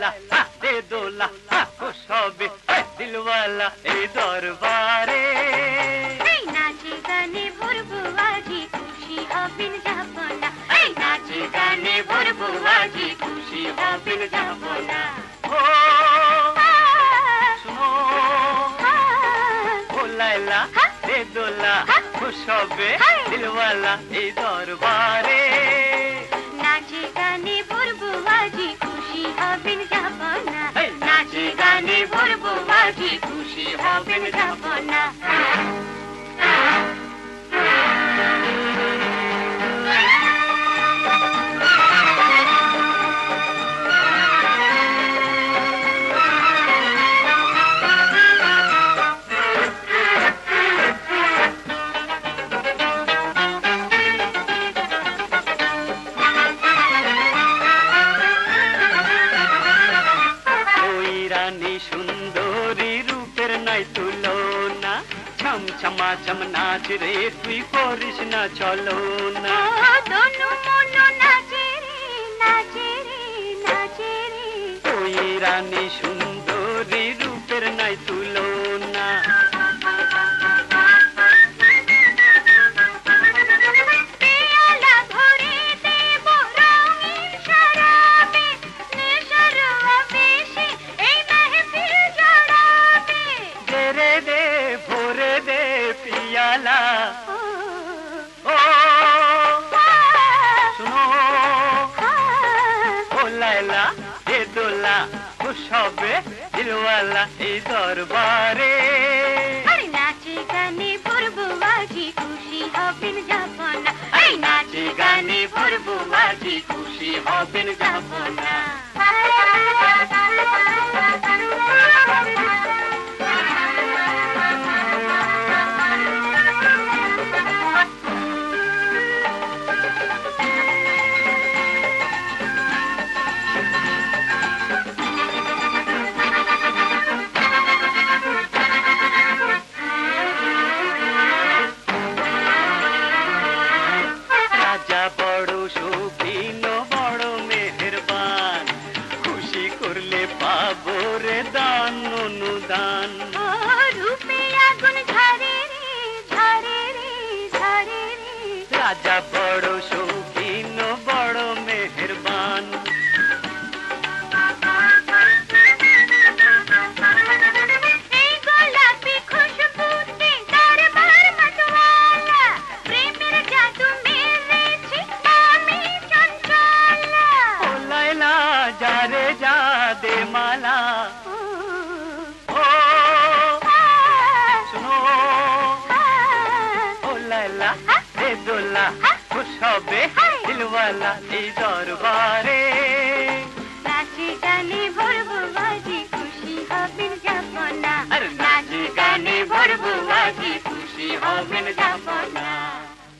লাইলা দে দোলা খুশ হবে দিলওয়ালা এই দরবারে। এই নাচে গানে ভরবো আজি খুশি হবেন যাব এই নাচে গানে ভরবো আজি খুশি হবেন যাব ও শুনো ও লাইলা দে দোলা খুশ হবে দিলওয়ালা এই দরবারে। ভরবো খুশি হবেন যাব না সুন্দরী রূপের তুলো না। ছম ছমা ছম নাচ রে তুই করিস না চলো না। রানী সুন্দরী রূপের নাই তুলনা হবে দিলওয়ালা এই দরবারে। আরে নাচে গানে ভরবো খুশি হবেন যাব না এই নাচে গানে ভরবো খুশি হবেন যাব রে দান। অনুদান রূপে আগুন ঝরে রে ঝরে রে ঝরে রে। রাজা বড় মালা। ও শুনো। ও লাইলা দে দোলা খুশ হবে দিলওয়ালা এই দরবারে। নাচে গানে ভরবো বাজি খুশি হবেন যাব না আরে নাচে গানে ভরবো আজি খুশি হবেন যাব না